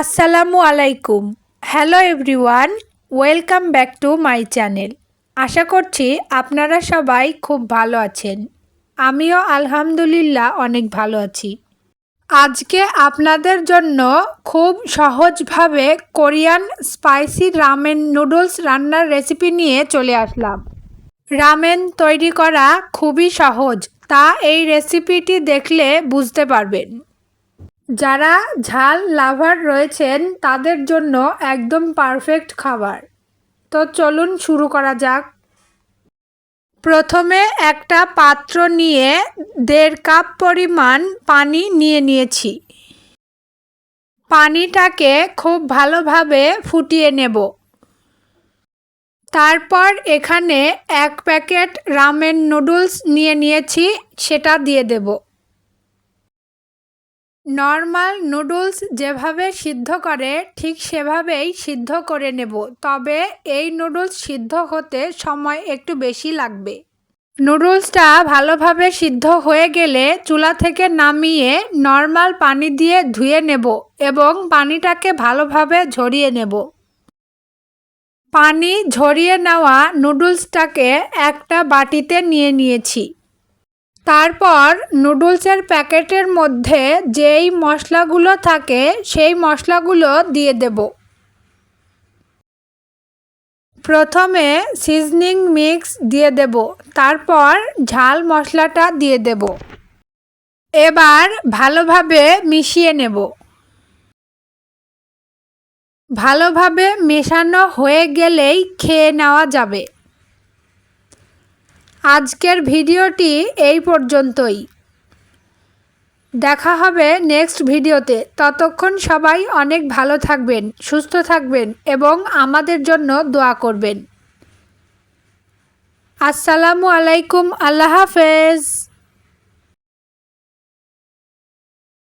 আসসালামু আলাইকুম। Hello everyone welcome back to my channel আশা করছি আপনারা সবাই খুব ভালো আছেন। আমিও আলহামদুলিল্লাহ অনেক ভালো আছি। আজকে আপনাদের জন্য খুব সহজভাবে কোরিয়ান স্পাইসি রামেন নুডলস রান্নার রেসিপি নিয়ে চলে আসলাম। রামেন তৈরি করা খুবই সহজ, তা এই রেসিপিটি দেখলে বুঝতে পারবেন। যারা ঝাল লাভার রয়েছেন, তাদের জন্য একদম পারফেক্ট খাবার। তো চলুন শুরু করা যাক। প্রথমে একটা পাত্র নিয়ে দেড় কাপ পরিমাণ পানি নিয়ে নিয়েছি। পানিটাকে খুব ভালোভাবে ফুটিয়ে নেব। তারপর এখানে এক প্যাকেট রামেন নুডলস নিয়ে নিয়েছি, সেটা দিয়ে দেবো। নর্মাল নুডলস যেভাবে সিদ্ধ করে, ঠিক সেভাবেই সিদ্ধ করে নেব। তবে এই নুডলস সিদ্ধ হতে সময় একটু বেশি লাগবে। নুডলসটা ভালোভাবে সিদ্ধ হয়ে গেলে চুলা থেকে নামিয়ে নর্মাল পানি দিয়ে ধুয়ে নেব এবং পানিটাকে ভালোভাবে ঝরিয়ে নেব। পানি ঝরিয়ে নেওয়া নুডলসটাকে একটা বাটিতে নিয়ে নিয়েছি। তারপর নুডলসের প্যাকেটের মধ্যে যেই মশলাগুলো থাকে, সেই মশলাগুলো দিয়ে দেব। প্রথমে সিজনিং মিক্স দিয়ে দেব, তারপর ঝাল মশলাটা দিয়ে দেব। এবার ভালোভাবে মিশিয়ে নেব। ভালোভাবে মেশানো হয়ে গেলেই খেয়ে নেওয়া যাবে। আজকের ভিডিওটি এই পর্যন্তই। দেখা হবে নেক্সট ভিডিওতে। ততক্ষণ সবাই অনেক ভালো থাকবেন, সুস্থ থাকবেন এবং আমাদের জন্য দোয়া করবেন। আসসালামু আলাইকুম, আল্লাহ হাফেজ।